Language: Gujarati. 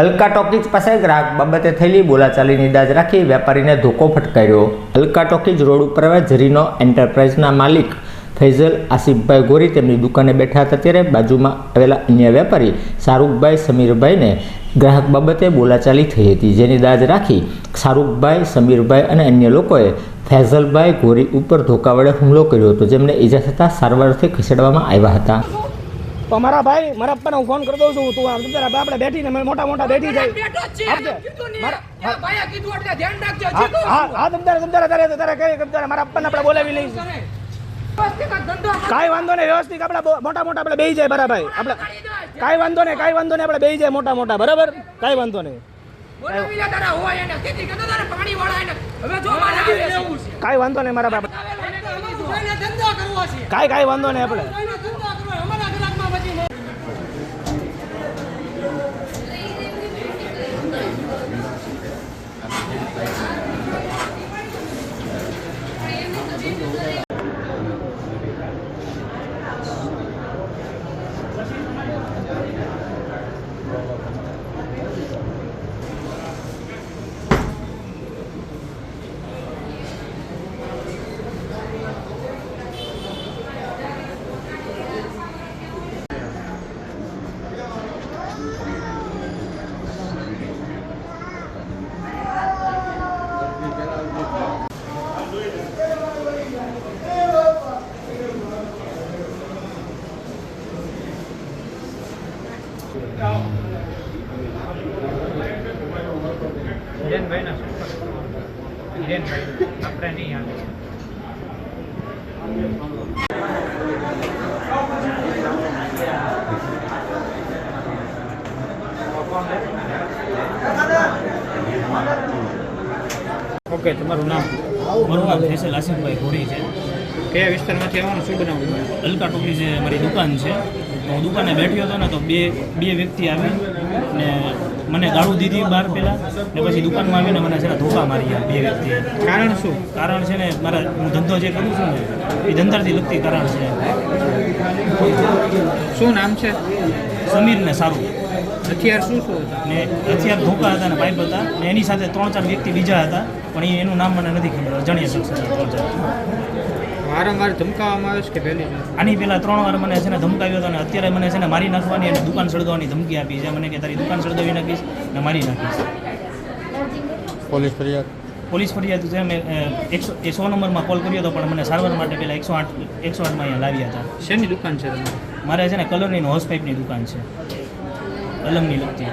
અલકા ટોકીજ પાસે ગ્રાહક બાબતે થયેલી બોલાચાલીની દાજ રાખી વેપારીને ધોકો ફટકાર્યો. અલકા ટોકીજ રોડ ઉપર ઝરીનો એન્ટરપ્રાઇઝના માલિક ફૈઝલ આસિફભાઈ ગોરી તેમની દુકાને બેઠા હતા ત્યારે બાજુમાં આવેલા અન્ય વેપારી શાહરૂખભાઈ સમીરભાઈને ગ્રાહક બાબતે બોલાચાલી થઈ હતી જેની દાજ રાખી શાહરૂખભાઈ, સમીરભાઈ અને અન્ય લોકોએ ફૈઝલભાઈ ગોરી ઉપર ધોકા વડે હુમલો કર્યો હતો. જેમને ઈજા થતાં સારવારથી ખસેડવામાં આવ્યા હતા. તો મારા ભાઈ મારા પપ્પાને હું ફોન કરી દઉં છું તું આપણે બેઠીને મોટા મોટા બેઠી જાય બેઠો જ છે. આપજે. કીધું નહીં. મારા- એ ભાઈએ કીધું એટલે ધ્યાન રાખજો. હા તમતારે તમતારે તારે તારે કઈ તમતારે મારા પપ્પાને આપણે બોલાવી લઈશું. કાંઈ વાંધો નહીં વ્યવસ્થિત આપણે મોટા મોટા આપણે બેહી જાય બરાબર આપણે કાંઈ વાંધો નહીં કાંઈ વાંધો નહીં આપણે બે જાય મોટા મોટા બરાબર કાંઈ વાંધો નહીં. કાંઈ વાંધો નહીં મારા બાપા. કાંઈ કાંઈ વાંધો નહીં આપણે એને ધંધો કરવો. અમારા ગ્રાહકમાં પછી નહીં. હિરેનભાઈના સંપર્કમાં હિરેનભાઈ આપણે નહીં ઓકે તમારું નામ? મારું નામ ફેસલ આસિફભાઈ ઘોડી છે. કયા વિસ્તારમાંથી આવવાનું? શું બનાવવું? અલકા ટોપી જે મારી દુકાન છે તો હું દુકાને બેઠ્યો હતો ને તો બે બે વ્યક્તિ આવી ને મને ગાળું દીધી બહાર પહેલાં ને પછી દુકાનમાં આવીને મને છે ને ધોકા માર્યા બે વ્યક્તિએ. કારણ શું? કારણ છે ને મારા હું ધંધો જે કરું છું ને એ ધંધાથી લગતી કારણ છે. શું નામ છે? સમીર ને સારું. હથિયાર શું શું ને હથિયાર ધોકા હતા ને પાઇપ હતા ને એની સાથે ત્રણ ચાર વ્યક્તિ બીજા હતા પણ એનું નામ મને નથી ખબર અજાણ્યા શખ્સ ત્રણ ચાર. વારંવાર ધમકાવવામાં આવે છે કે પહેલી આની પહેલા ત્રણ વાર મને છે ને ધમકાવ્યો હતો અને અત્યારે મને છે ને મારી નાખવાની અને દુકાન સળગાવવાની ધમકી આપી છે. મને કે તારી દુકાન સળગાવી નાખીશ ને મારી નાખીશ. પોલીસ ફરિયાદ? પોલીસ ફરિયાદ છે મેં એકસો એ સો નંબરમાં કોલ કર્યો હતો પણ મને સારવાર માટે પહેલાં એકસો આઠ એકસો આઠમાં અહીંયા લાવ્યા હતા. શેની દુકાન છે તમારી? મારે છે ને કલરની હોસ પાઇપની દુકાન છે. કલમની લગતી.